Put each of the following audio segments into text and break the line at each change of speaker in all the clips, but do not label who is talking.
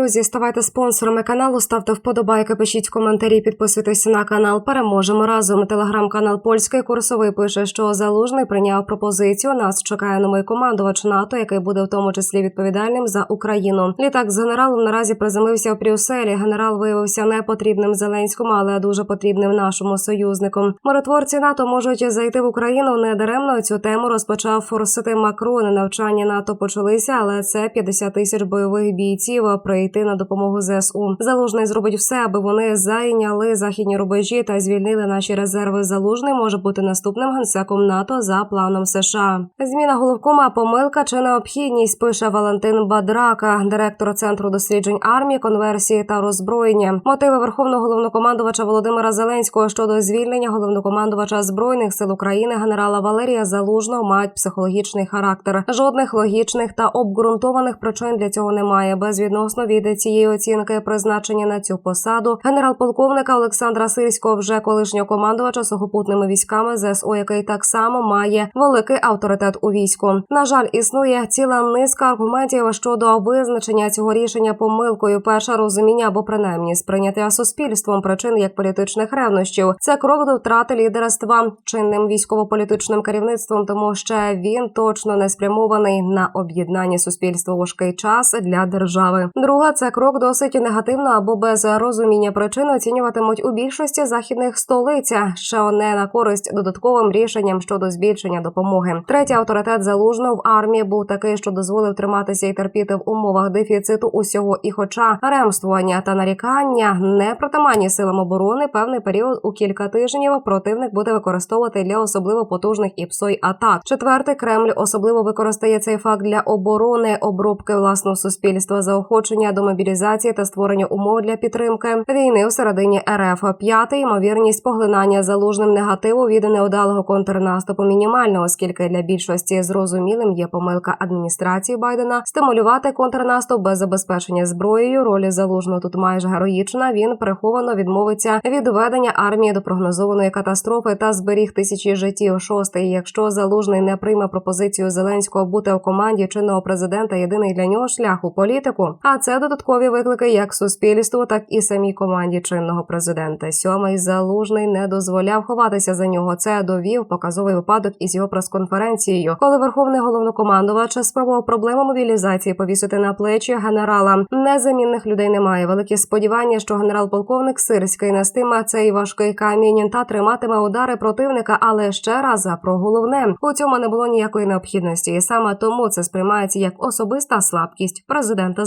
Друзі, ставайте спонсорами каналу, ставте вподобайки, пишіть коментарі, підписуйтесь на канал. Переможемо разом. Телеграм-канал Польський курсовий пише, що залужний прийняв пропозицію. Нас чекає новий командувач НАТО, який буде в тому числі відповідальним за Україну. Літак з генералом наразі приземлився в Брюсселі. Генерал виявився непотрібним Зеленському, але дуже потрібним нашому союзникам. Миротворці НАТО можуть зайти в Україну не даремно. Цю тему розпочав форсити Макрон. Навчання НАТО почалися, але це 50 тисяч бойових бійців прийти на допомогу ЗСУ. Залужний зробить все, аби вони зайняли західні рубежі та звільнили наші резерви. Залужний може бути наступним генсеком НАТО за планом США. Зміна головкома помилка чи необхідність пише Валентин Бадрака, директор центру досліджень армії, конверсії та роззброєння. Мотиви верховного головнокомандувача Володимира Зеленського щодо звільнення головнокомандувача збройних сил України генерала Валерія Залужного мають психологічний характер. Жодних логічних та обґрунтованих причин для цього немає. Безвідносно від цієї оцінки призначення на цю посаду генерал-полковника Олександра Сирського, вже колишнього командувача сухопутними військами ЗСУ, який так само має великий авторитет у війську. На жаль, існує ціла низка аргументів щодо визначення цього рішення помилкою. Перше розуміння або принаймні сприйняття суспільством причин як політичних ревнощів. Це крок до втрати лідерства чинним військово-політичним керівництвом, тому що він точно не спрямований на об'єднання суспільства важкий час для держави. Друга це крок досить негативно або без розуміння причин оцінюватимуть у більшості західних столиця, що не на користь додатковим рішенням щодо збільшення допомоги. Третій авторитет залужного в армії був такий, що дозволив триматися і терпіти в умовах дефіциту усього. І, хоча ремствування та нарікання не притаманні силам оборони, певний період у кілька тижнів противник буде використовувати для особливо потужних іпсой атак. Четвертий Кремль особливо використає цей факт для оборони, обробки власного суспільства, заохочення до мобілізації та створення умов для підтримки війни всередині РФ. П'ятий ймовірність поглинання залужним негативу від неудалого контрнаступу мінімальна, оскільки для більшості зрозумілим є помилка адміністрації Байдена стимулювати контрнаступ без забезпечення зброєю. Роль залужного тут майже героїчна. Він приховано відмовиться від ведення армії до прогнозованої катастрофи та зберіг тисячі життів. Шостий, якщо залужний не прийме пропозицію Зеленського бути у команді чинного президента, єдиний для нього шлях у політику. А це додаткові виклики як суспільству, так і самій команді чинного президента. Сьомий залужний не дозволяв ховатися за нього. Це довів показовий випадок із його прес-конференцією, коли верховний головнокомандувач спробував проблему мобілізації повісити на плечі генерала. Незамінних людей немає. Великі сподівання, що генерал-полковник Сирський нестиме цей важкий камінь та триматиме удари противника. Але ще раз про головне у цьому не було ніякої необхідності, і саме тому це сприймається як особиста слабкість президента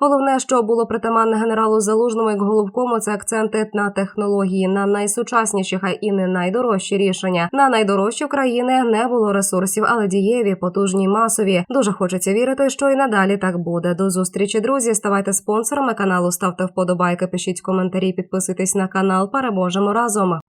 Головне, що було притаманне генералу Залужному як головкому, це акценти на технології, на найсучасніші, хай і не найдорожчі рішення. На найдорожчі країни не було ресурсів, але дієві, потужні, масові. Дуже хочеться вірити, що і надалі так буде. До зустрічі, друзі. Ставайте спонсорами каналу, ставте вподобайки, пишіть коментарі, підписуйтесь на канал. Переможемо разом.